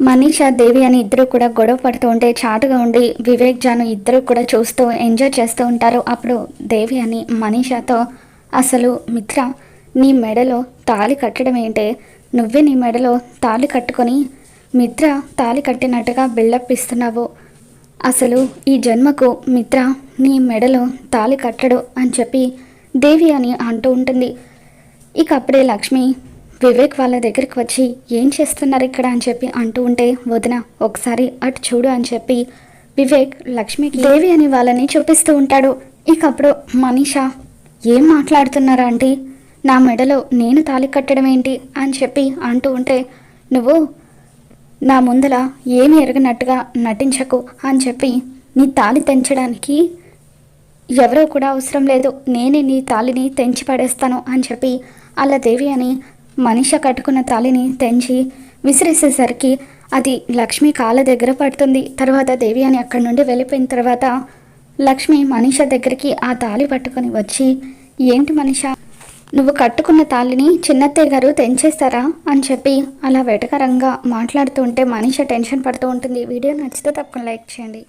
మనీషా దేవి అని ఇద్దరు కూడా గొడవ పడుతూ ఉంటే చాటుగా ఉండి వివేక్ జాను ఇద్దరు కూడా చూస్తూ ఎంజాయ్ చేస్తూ ఉంటారు. అప్పుడు దేవి అని మనీషాతో అసలు మిత్ర నీ మెడలో తాళి కట్టడం ఏంటే? నువ్వే నీ మెడలో తాళి కట్టుకొని మిత్ర తాళి కట్టినట్టుగా బిల్డప్ ఇస్తున్నావు. అసలు ఈ జన్మకు మిత్ర నీ మెడలో తాళి కట్టడు అని చెప్పి దేవి అని అంటూ ఉంటుంది. ఇక అప్పుడే లక్ష్మి వివేక్ వాళ్ళ దగ్గరికి వచ్చి ఏం చేస్తున్నారు ఇక్కడ? అని చెప్పి అంటూ ఉంటే వదిన ఒకసారి అటు చూడు అని చెప్పి వివేక్ లక్ష్మికి దేవి అని వాళ్ళని చూపిస్తూ ఉంటాడు. ఇకప్పుడు మనీషా ఏం మాట్లాడుతున్నారా ఆంటీ? నా మెడలో నేను తాళి కట్టడం ఏంటి? అని చెప్పి అంటూ ఉంటే నువ్వు నా ముందల ఏమి ఎరగనట్టుగా నటించకు అని చెప్పి నీ తాళి తెంచడానికి ఎవరో కూడా అవసరం లేదు. నేనే నీ తాళిని తెంచి పడేస్తాను అని చెప్పి అలా దేవి అని మనిష కట్టుకున్న తాళిని తెంచి విసిరేసేసరికి అది లక్ష్మి కాళ్ళ దగ్గర పడుతుంది. తర్వాత దేవి అని అక్కడి నుండి వెళ్ళిపోయిన తర్వాత లక్ష్మి మనిష దగ్గరికి ఆ తాళి పట్టుకొని వచ్చి ఏంటి మనిష నువ్వు కట్టుకున్న తాళిని చిన్నత్తయ్య గారు తెంచేస్తారా? అని చెప్పి అలా వెటకరంగా మాట్లాడుతూ ఉంటే మనిష టెన్షన్ పడుతూ ఉంటుంది. వీడియో నచ్చితే తప్పకుండా లైక్ చేయండి.